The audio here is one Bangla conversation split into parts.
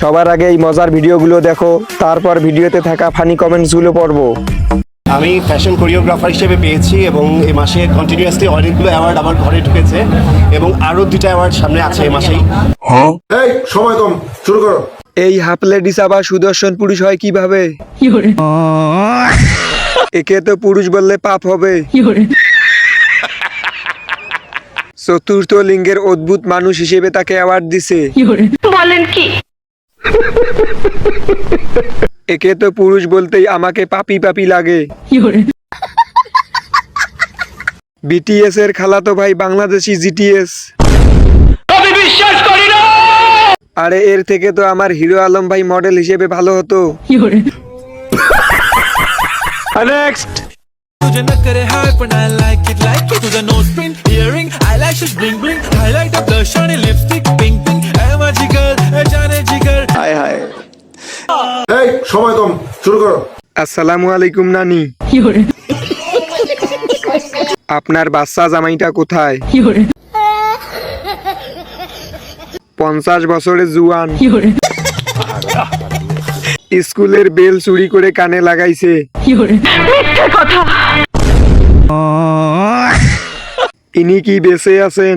সবার আগে এই মজার ভিডিওগুলো দেখো তারপর ভিডিওতে থাকা ফানি কমেন্টসগুলো পড়ব। আমি ফ্যাশন কোরিওগ্রাফার হিসেবে পেয়েছি এবং এই মাসে কন্টিনিউয়াসলি অনেকগুলো অ্যাওয়ার্ড আমার ঘরে ঢুকেছে এবং আরও দুটা অ্যাওয়ার্ড সামনে আছে এই মাসেই। এই সময় কম শুরু করো। এই হাফ লেডিস আবার সুদর্শন পুরুষ হয় কীভাবে? একে তো পুরুষ বললে পাপ হবে। চতুর্থ লিঙ্গের অদ্ভুত মানুষ হিসেবে তাকে অ্যাওয়ার্ড দিছে। বলেন কি? একে তো পুরুষ বলতেই আমাকে পাপি পাপি লাগে বিটিএস এর খালাতো ভাই বাংলাদেশি জিটিএস আরে এর থেকে তো আমার হিরো আলম ভাই মডেল হিসেবে ভালো হতো নেক্সট तुझे न करे हाय पण I like it like it तुझा nose pin earring eyelashes bling bling highlighter blush on lipstick pink pink সময় কম, শুরু করো। আসসালামু আলাইকুম, নানি। আপনার বাচ্চা জামাইটা কোথায়? পঞ্চাশ বছরের জুয়ান। স্কুলের বেল চুরি করে কানে লাগাইছে। ইনি কি বেঁচে আছেন?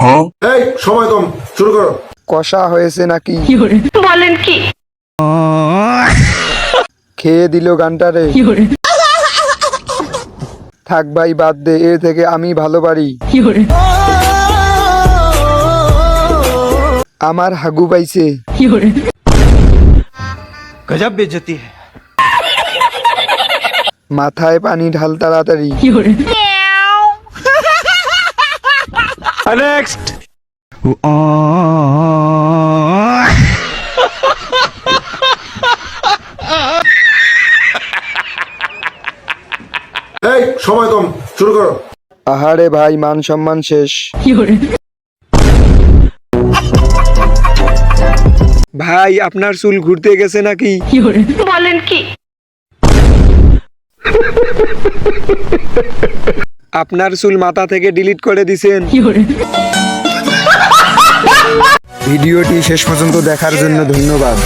হ্যাঁ? এই সময় কম শুরু করো। কষা হয়েছে নাকি? বলেন কি? খেয়ে দিল গানটারে থাক ভাই বাদ দে এর থেকে আমি ভালো পারি। আমার হাগু পাইছে। গজব বেজতি মাথায় পানি ঢাল তাড়াতাড়ি। নেক্সট এই সময় কম শুরু করো। আহারে ভাই মান সম্মান শেষ। ভাই আপনার চুল ঘুরতে গেছে নাকি? বলেন কি? আপনার চুল মাথা থেকে ডিলিট করে দিছেন। ভিডিওটি শেষ পর্যন্ত দেখার জন্য ধন্যবাদ।